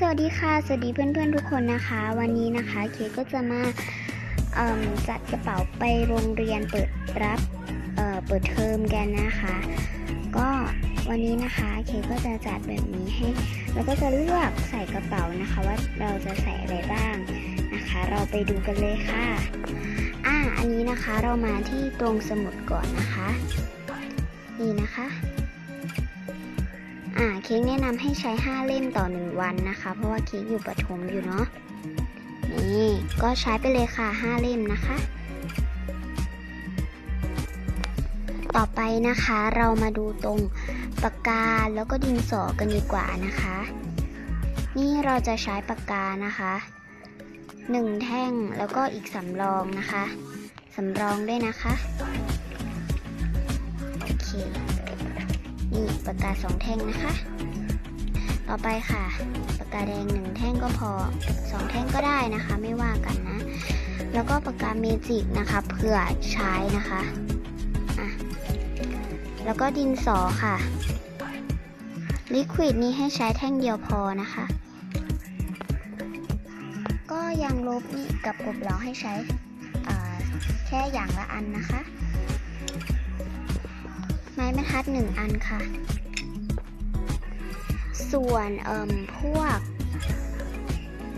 สวัสดีค่ะ สวัสดีเพื่อนๆทุกคนนะคะ วันนี้นะคะเคก็จะมาจัดกระเป๋าไปโรงเรียนเปิดรับเเปิดเทอมกันนะคะ ก็วันนี้นะคะเคกก็จะจัดแบบนี้ให้แล้วก็จะเลือกใส่กระเป๋านะคะ ว่าเราจะใส่อะไรบ้างนะคะ เราไปดูกันเลยค่ะอ่าอันนี้นะคะเรามาที่ตรงสมุดก่อนนะคะ นี่นะคะ อ่าเค้กแนะนำให้ใช้ 5 เล่มต่อ 1 วันนะคะ เพราะว่าเค้กอยู่ประถมอยู่เนาะนี่ก็ใช้ไปเลยค่ะ 5 เล่มนะคะ ต่อไปนะคะเรามาดูตรงปากกาแล้วก็ดินสอกันดีกว่านะคะ นี่เราจะใช้ปากกานะคะ1แท่งแล้วก็อีกสำรองนะคะสำรองด้วยนะคะากกาสองแท่งนะคะ ต่อไปค่ะปากกาแดงหนึ่งแท่งก็พอสองแท่งก็ได้นะคะ ไม่ว่ากันนะ แล้วก็ปากกาเมจิกนะคะเผื่อใช้นะคะอะแล้วก็ดินสอค่ะลิควิดนี้ให้ใช้แท่งเดียวพอนะคะ ก็ยังลบนี่กับกบเราให้ใช้แค่อย่างละอันนะคะ ไม้บรรทัดหนึ่งอันค่ะ ส่วนเอ่มพวก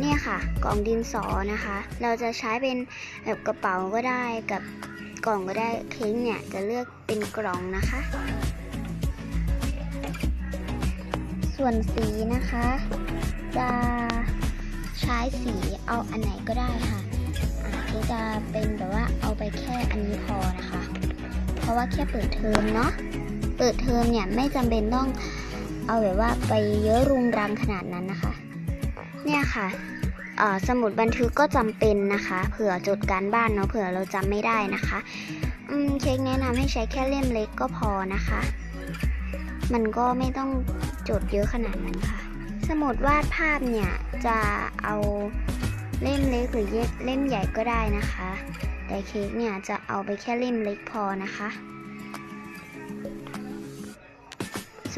เนี่ยค่ะ กล่องดินสอนะคะ เราจะใช้เป็นแบบกระเป๋าก็ได้กับกล่องก็ได้เค้กเนี่ยจะเลือกเป็นกล่องนะคะ ส่วนสีนะคะ จะใช้สีเอาอันไหนก็ได้ค่ะอ่าเค้กจะเป็นแบบว่าเอาไปแค่อันนี้พอนะคะ เพราะว่าแค่เปิดเทอมเนาะเปิดเทอมเนี่ยไม่จำเป็นต้อง เอาแบบว่าไปเยอะรุงรังขนาดนั้นนะคะ เนี่ยค่ะสมุดบันทึกก็จำเป็นนะคะ เผื่อจดการบ้านเนาะเผื่อเราจำไม่ได้นะคะอืมเค้กแนะนำให้ใช้แค่เล่มเล็กก็พอนะคะ มันก็ไม่ต้องจดเยอะขนาดนั้นค่ะ สมุดวาดภาพเนี่ยจะเอาเล่มเล็กหรือเล่มใหญ่ก็ได้นะคะ แต่เค้กเนี่ยจะเอาไปแค่เล่มเล็กพอนะคะ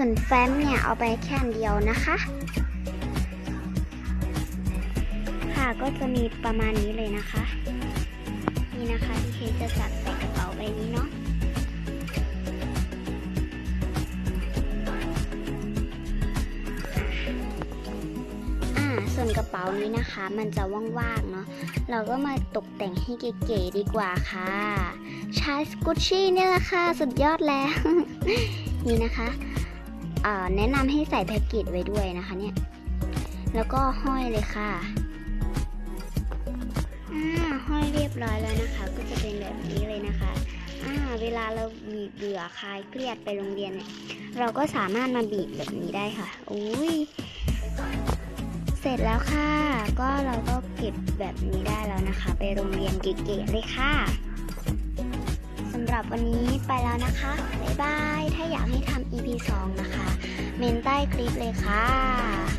ส่วนแฟ้มเนี่ยเอาไปแค่เดียวนะคะ ค่ะก็จะมีประมาณนี้เลยนะคะ นี่นะคะที่เคจะจัดใส่กระเป๋าใบนี้เนาะอ่าส่วนกระเป๋านี้นะคะ มันจะว่างๆเนาะเราก็มาตกแต่งให้เก๋ๆดีกว่าค่ะ ใช้สกุชชี่เนี่ยแหละค่ะ สุดยอดแล้ว นี่นะคะ แนะนำให้ใส่แพ็กเกจไว้ด้วยนะคะเนี่ย แล้วก็ห้อยเลยค่ะอ่าห้อยเรียบร้อยแล้วนะคะ ก็จะเป็นแบบนี้เลยนะคะอ่าเวลาเราบีบเบื่อคลายเครียดไปโรงเรียนเนี่ย เราก็สามารถมาบีบแบบนี้ได้ค่ะอุ้ยเสร็จแล้วค่ะ ก็เราก็เก็บแบบนี้ได้แล้วนะคะ ไปโรงเรียนเก๋ๆเลยค่ะำหรับวันนี้ไปแล้วนะคะ บ๊ายบาย ถ้าอยากให้ทำ EP 2 นะคะ เมนใต้คลิปเลยค่ะ